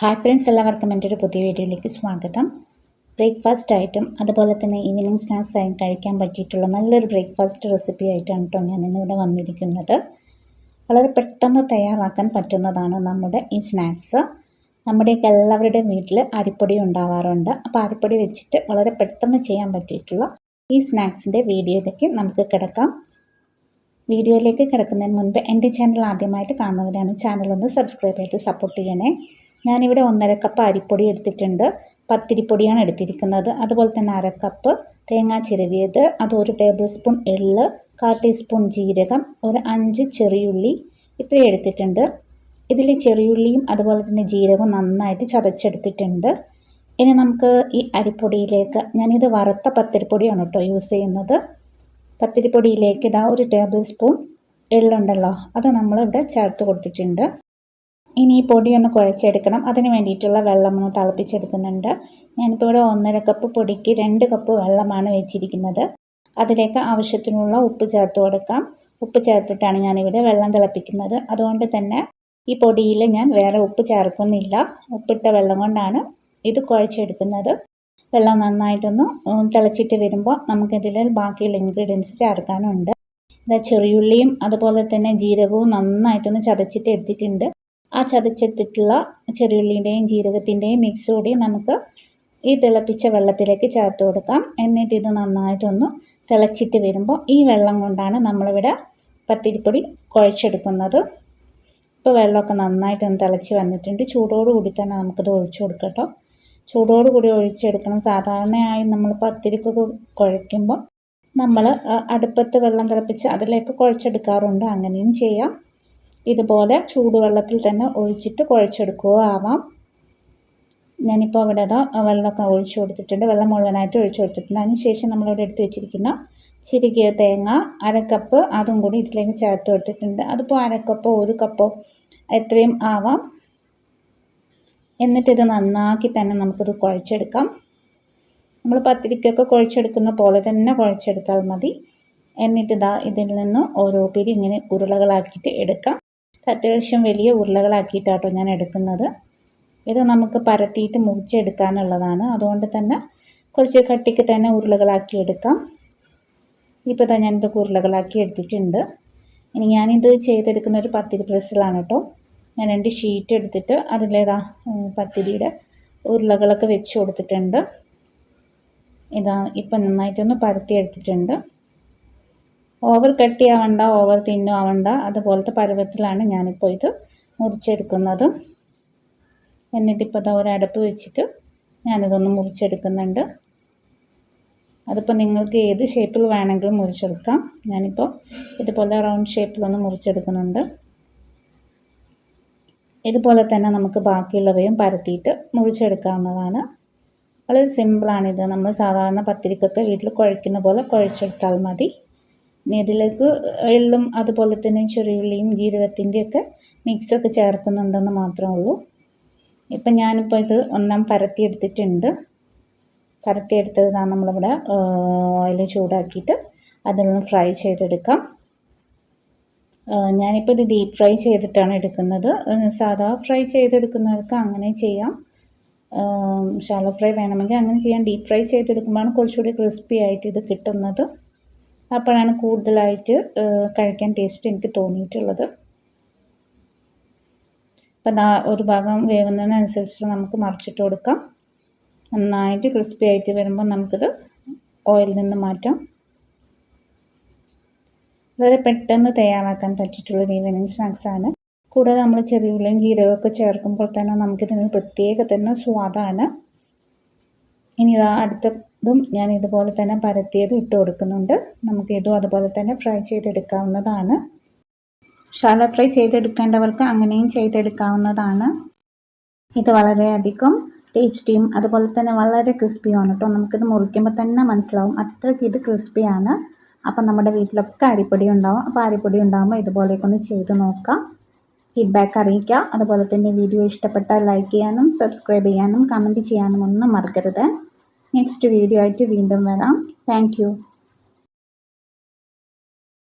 Hi friends എല്ലാവർക്കും എന്റെ ഒരു പുതിയ വീഡിയോയിലേക്ക് സ്വാഗതം. ബ്രേക്ക്ഫാസ്റ്റ് ആയിട്ടും അതുപോലെ തന്നെ ഈവനിങ് സ്നാക്സ് ആയും കഴിക്കാൻ പറ്റിയിട്ടുള്ള നല്ലൊരു ബ്രേക്ക്ഫാസ്റ്റ് റെസിപ്പി ആയിട്ടാണ് കേട്ടോ ഞാൻ ഇന്നിവിടെ വന്നിരിക്കുന്നത്. വളരെ പെട്ടെന്ന് തയ്യാറാക്കാൻ പറ്റുന്നതാണ് നമ്മുടെ ഈ സ്നാക്സ് നമ്മുടെയൊക്കെ എല്ലാവരുടെയും വീട്ടിൽ അരിപ്പൊടി ഉണ്ടാവാറുണ്ട്. അപ്പോൾ അരിപ്പൊടി വെച്ചിട്ട് വളരെ പെട്ടെന്ന് ചെയ്യാൻ പറ്റിയിട്ടുള്ള ഈ സ്നാക്സിന്റെ വീഡിയോയിലേക്ക് നമുക്ക് കിടക്കാം. വീഡിയോയിലേക്ക് കിടക്കുന്നതിന് മുൻപ് എന്റെ ചാനൽ ആദ്യമായിട്ട് കാണുന്നവരാണ് ചാനൽ ഒന്ന് സബ്സ്ക്രൈബ് ചെയ്ത് സപ്പോർട്ട് ചെയ്യണേ. ഞാനിവിടെ ഒന്നര കപ്പ് അരിപ്പൊടി എടുത്തിട്ടുണ്ട്. പത്തിരിപ്പൊടിയാണ് എടുത്തിരിക്കുന്നത്. അതുപോലെ തന്നെ അര കപ്പ് തേങ്ങ ചിരവിയത്. അത് ഒരു ടേബിൾ സ്പൂൺ എള്ള് കാൽ ടീസ്പൂൺ ജീരകം ഒരു അഞ്ച് ചെറിയുള്ളി ഇത്രയും എടുത്തിട്ടുണ്ട്. ഇതിൽ ചെറിയുള്ളിയും അതുപോലെ തന്നെ ജീരകവും നന്നായിട്ട് ചതച്ചെടുത്തിട്ടുണ്ട്. ഇനി നമുക്ക് ഈ അരിപ്പൊടിയിലേക്ക് ഞാനിത് വറുത്ത പത്തിരിപ്പൊടിയാണ് കേട്ടോ യൂസ് ചെയ്യുന്നത്. പത്തിരിപ്പൊടിയിലേക്ക് ഇതാ ഒരു ടേബിൾ സ്പൂൺ എള്ളുണ്ടല്ലോ അത് നമ്മൾ ഇവിടെ ചേർത്ത് കൊടുത്തിട്ടുണ്ട്. ഇനി ഈ പൊടി ഒന്ന് കുഴച്ചെടുക്കണം. അതിന് വേണ്ടിയിട്ടുള്ള വെള്ളം ഒന്ന് തിളപ്പിച്ചെടുക്കുന്നുണ്ട്. ഞാനിപ്പോൾ ഇവിടെ ഒന്നര കപ്പ് പൊടിക്ക് രണ്ട് കപ്പ് വെള്ളമാണ് വെച്ചിരിക്കുന്നത്. അതിലേക്ക് ആവശ്യത്തിനുള്ള ഉപ്പ് ചേർത്ത് കൊടുക്കാം. ഉപ്പ് ചേർത്തിട്ടാണ് ഞാനിവിടെ വെള്ളം തിളപ്പിക്കുന്നത്. അതുകൊണ്ട് തന്നെ ഈ പൊടിയിൽ ഞാൻ വേറെ ഉപ്പ് ചേർക്കുന്നില്ല. ഉപ്പിട്ട വെള്ളം കൊണ്ടാണ് ഇത് കുഴച്ചെടുക്കുന്നത്. വെള്ളം നന്നായിട്ടൊന്ന് തിളച്ചിട്ട് വരുമ്പോൾ നമുക്കിതിൽ ബാക്കിയുള്ള ഇൻഗ്രീഡിയൻസ് ചേർക്കാനുണ്ട്. ചെറിയുള്ളിയും അതുപോലെ തന്നെ ജീരകവും നന്നായിട്ടൊന്ന് ചതച്ചിട്ട് എടുത്തിട്ടുണ്ട്. ആ ചതച്ചെടുത്തിട്ടുള്ള ചെറിയുള്ളിന്റെയും ജീരകത്തിന്റെയും മിക്സ് കൂടി നമുക്ക് ഈ തിളപ്പിച്ച വെള്ളത്തിലേക്ക് ചേർത്ത് കൊടുക്കാം. എന്നിട്ട് ഇത് നന്നായിട്ടൊന്ന് തിളച്ചിട്ട് വരുമ്പോൾ ഈ വെള്ളം കൊണ്ടാണ് നമ്മളിവിടെ പത്തിരിപ്പൊടി കുഴച്ചെടുക്കുന്നത്. ഇപ്പോൾ വെള്ളമൊക്കെ നന്നായിട്ടൊന്ന് തിളച്ച് വന്നിട്ടുണ്ട്. ചൂടോടുകൂടി തന്നെ നമുക്കിത് ഒഴിച്ചു കൊടുക്കട്ടോ. ചൂടോടുകൂടി ഒഴിച്ചെടുക്കണം. സാധാരണയായി നമ്മൾ പത്തിരിക്കൊക്കെ കുഴയ്ക്കുമ്പോൾ നമ്മൾ അടുപ്പത്ത് വെള്ളം തിളപ്പിച്ച് അതിലേക്ക് കുഴച്ചെടുക്കാറുണ്ട്. അങ്ങനെയും ചെയ്യാം. ഇതുപോലെ ചൂടുവെള്ളത്തിൽ തന്നെ ഒഴിച്ചിട്ട് കുഴച്ചെടുക്കുക ആവാം. ഞാനിപ്പോൾ അവിടെ അതാ വെള്ളമൊക്കെ ഒഴിച്ചു കൊടുത്തിട്ടുണ്ട്. വെള്ളം മുഴുവനായിട്ട് ഒഴിച്ചു കൊടുത്തിട്ടുണ്ട്. അതിന് ശേഷം നമ്മളിവിടെ എടുത്ത് വെച്ചിരിക്കുന്ന ചിരികിയ തേങ്ങ അരക്കപ്പ് അതും കൂടി ഇതിലേക്ക് ചേർത്ത് കൊടുത്തിട്ടുണ്ട്. അതിപ്പോൾ അരക്കപ്പോ ഒരു കപ്പോ എത്രയും ആവാം. എന്നിട്ടിത് നന്നാക്കി തന്നെ നമുക്കിത് കുഴച്ചെടുക്കാം. നമ്മൾ പത്തിരിക്കൊക്കെ കുഴച്ചെടുക്കുന്ന പോലെ തന്നെ കുഴച്ചെടുത്താൽ മതി. എന്നിട്ടിതാ ഇതിൽ നിന്ന് ഓരോ പിരി ഇങ്ങനെ ഉരുളകളാക്കിയിട്ട് എടുക്കാം. അത്യാവശ്യം വലിയ ഉരുളകളാക്കിയിട്ടാട്ടോ ഞാൻ എടുക്കുന്നത്. ഇത് നമുക്ക് പരത്തിയിട്ട് മുറിച്ചെടുക്കാനുള്ളതാണ്. അതുകൊണ്ട് തന്നെ കുറച്ച് കട്ടിക്ക് തന്നെ ഉരുളകളാക്കി എടുക്കാം. ഇപ്പോൾ തന്നെ ഞാനിത് ഉരുളകളാക്കി എടുത്തിട്ടുണ്ട്. ഇനി ഞാനിത് ചെയ്തെടുക്കുന്ന ഒരു പത്തിരി പ്രസ്സിലാണ് കേട്ടോ. ഞാൻ രണ്ട് ഷീറ്റ് എടുത്തിട്ട് അതിലേതാ പത്തിരിയുടെ ഉരുളകളൊക്കെ വെച്ച് കൊടുത്തിട്ടുണ്ട്. ഇതാ ഇപ്പം നന്നായിട്ടൊന്ന് പരത്തി എടുത്തിട്ടുണ്ട്. ഓവർ കട്ടിയാവണ്ട ഓവർ തിന്നും ആവണ്ട അതുപോലത്തെ പരുവത്തിലാണ് ഞാനിപ്പോൾ ഇത് മുറിച്ചെടുക്കുന്നത്. എന്നിട്ടിപ്പോൾ ഇതാ ഒരടപ്പ് വെച്ചിട്ട് ഞാനിതൊന്ന് മുറിച്ചെടുക്കുന്നുണ്ട്. അതിപ്പോൾ നിങ്ങൾക്ക് ഏത് ഷേപ്പിൽ വേണമെങ്കിലും മുറിച്ചെടുക്കാം. ഞാനിപ്പോൾ ഇതുപോലെ റൗണ്ട് ഷേപ്പിലൊന്ന് മുറിച്ചെടുക്കുന്നുണ്ട്. ഇതുപോലെ തന്നെ നമുക്ക് ബാക്കിയുള്ളവയും പരത്തിയിട്ട് മുറിച്ചെടുക്കാവുന്നതാണ്. വളരെ സിമ്പിളാണിത് നമ്മൾ സാധാരണ പത്തിരിക്കൊക്കെ വീട്ടിൽ കുഴയ്ക്കുന്ന പോലെ കുഴച്ചെടുത്താൽ മതി. ഇതിലേക്ക് എള്ളും അതുപോലെ തന്നെ ചെറിയുള്ളിയും ജീരകത്തിന്റെയൊക്കെ മിക്സൊക്കെ ചേർക്കുന്നുണ്ടെന്ന് മാത്രമേ ഉള്ളൂ. ഇപ്പം ഞാനിപ്പോൾ ഇത് ഒന്നാം പരത്തിയെടുത്തിട്ടുണ്ട് പരത്തിയെടുത്തത് നമ്മളിവിടെ ഓയിൽ ചൂടാക്കിയിട്ട് അതിലൊന്ന് ഫ്രൈ ചെയ്തെടുക്കാം. ഞാനിപ്പോൾ ഇത് ഡീപ്പ് ഫ്രൈ ചെയ്തിട്ടാണ് എടുക്കുന്നത്. സാധാ ഫ്രൈ ചെയ്തെടുക്കുന്നവർക്ക് അങ്ങനെ ചെയ്യാം. ഷാലോ ഫ്രൈ വേണമെങ്കിൽ അങ്ങനെ ചെയ്യാം. ഡീപ്പ് ഫ്രൈ ചെയ്തെടുക്കുമ്പോഴാണ് കുറച്ചുകൂടി ക്രിസ്പി ആയിട്ട് ഇത് കിട്ടുന്നത്. അപ്പോഴാണ് കൂടുതലായിട്ട് കഴിക്കാൻ ടേസ്റ്റ് എനിക്ക് തോന്നിയിട്ടുള്ളത്. അപ്പം ഒരു ഭാഗം വേവുന്നതിനനുസരിച്ച് നമുക്ക് മറിച്ചിട്ട് കൊടുക്കാം. നന്നായിട്ട് ക്രിസ്പി ആയിട്ട് വരുമ്പോൾ നമുക്കിത് ഓയിലിൽ നിന്ന് മാറ്റാം. വളരെ പെട്ടെന്ന് തയ്യാറാക്കാൻ പറ്റിയിട്ടുള്ള ഈവനിങ് സ്നാക്സാണ് കൂടാതെ നമ്മൾ ചെറിയ ഉള്ളിയും ജീരകമൊക്കെ ചേർക്കുമ്പോൾ തന്നെ നമുക്കിതിന് പ്രത്യേക തന്നെ സ്വാദാണ്. ഇനി ഇതാ അടുത്തതും ഞാൻ ഇതുപോലെ തന്നെ പരത്തിയത് ഇട്ട് കൊടുക്കുന്നുണ്ട്. നമുക്ക് ഇതും അതുപോലെ തന്നെ ഫ്രൈ ചെയ്തെടുക്കാവുന്നതാണ്. ഷാല ഫ്രൈ ചെയ്തെടുക്കേണ്ടവർക്ക് അങ്ങനെയും ചെയ്തെടുക്കാവുന്നതാണ്. ഇത് വളരെയധികം ടേസ്റ്റിയും അതുപോലെ തന്നെ വളരെ ക്രിസ്പിയുമാണ് കേട്ടോ നമുക്കിത് മുറിക്കുമ്പോൾ തന്നെ മനസ്സിലാവും അത്രയ്ക്ക് ഇത് ക്രിസ്പിയാണ് അപ്പം നമ്മുടെ വീട്ടിലൊക്കെ അരിപ്പൊടി ഉണ്ടാവും. അപ്പോൾ അരിപ്പൊടി ഉണ്ടാകുമ്പോൾ ഇതുപോലെയൊക്കെ ചെയ്ത് നോക്കാം. ഫീഡ്ബാക്ക് അറിയിക്കാം. അതുപോലെ തന്നെ വീഡിയോ ഇഷ്ടപ്പെട്ടാൽ ലൈക്ക് ചെയ്യാനും സബ്സ്ക്രൈബ് ചെയ്യാനും കമന്റ് ചെയ്യാനും ഒന്നും മറക്കരുത്. നെക്സ്റ്റ് വീഡിയോ ആയിട്ട് വീണ്ടും വരാം. താങ്ക്